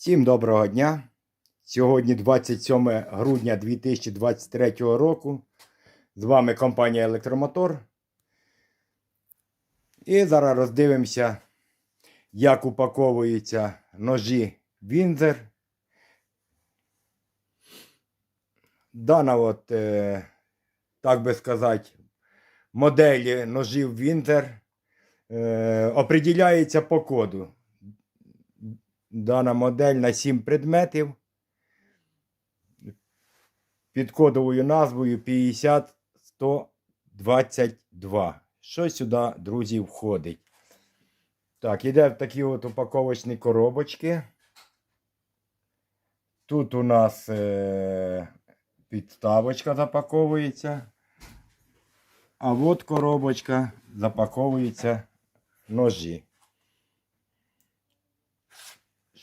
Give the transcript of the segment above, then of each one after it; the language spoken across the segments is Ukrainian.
Всім доброго дня. Сьогодні 27 грудня 2023 року. З вами компанія Електромотор. І зараз роздивимося, як упаковуються ножі Вінзер. Дана, от, е, так би сказати, модель ножів Вінзер е, определяється по коду. Дана модель на 7 предметів під кодовою назвою 50122. Що сюди, друзі, входить? Так, іде в такі от упаковочні коробочки. Тут у нас е- підставочка запаковується. А от коробочка запаковується ножі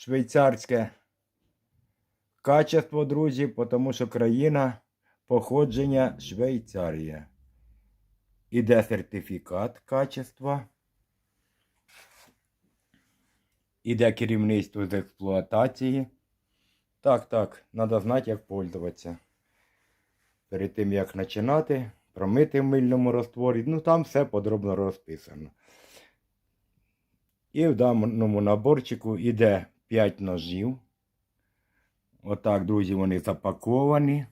швейцарське качество, друзі, тому що країна походження Швейцарія. Іде сертифікат качества. Іде керівництво з експлуатації. Так, так, треба знати, як пользуватися. Перед тим, як починати, промити в мильному ростворі. Ну, там все подробно розписано. І в даному наборчику йде 5 ножів. Отак, друзі, вони запаковані.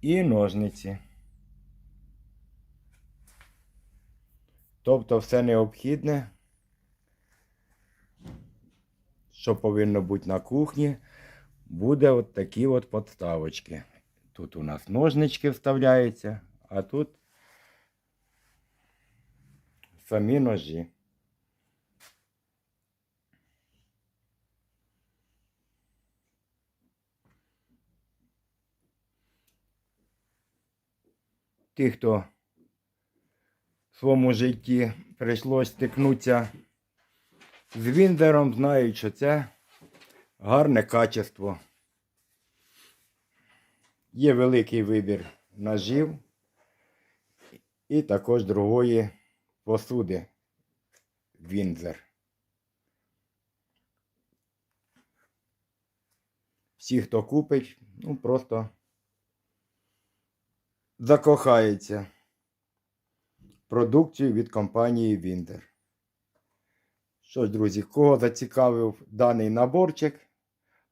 І ножниці. Тобто все необхідне, що повинно бути на кухні, буде от такі от подставочки. Тут у нас ножнички вставляються, а тут самі ножі. Ті, хто в своєму житті прийшлось стикнутися з Віндером, знають, що це гарне качество. Є великий вибір ножів і також другої посуди Вінзер. Всі, хто купить, ну просто закохається продукцію від компанії Віндер. Що ж, друзі, кого зацікавив даний наборчик,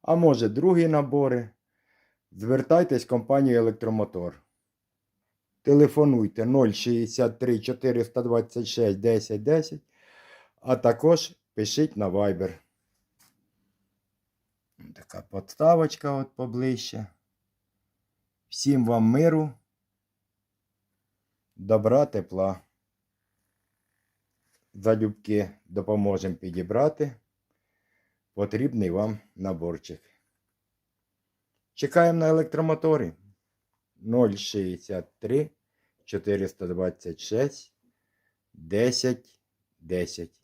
а може другі набори, звертайтесь в компанію Електромотор. Телефонуйте 063 426 10 10, а також пишіть на Viber. Така подставочка от поближче. Всім вам миру, добра, тепла. Залюбки допоможемо підібрати потрібний вам наборчик. Чекаємо на електромоторі. 063 426 10 10.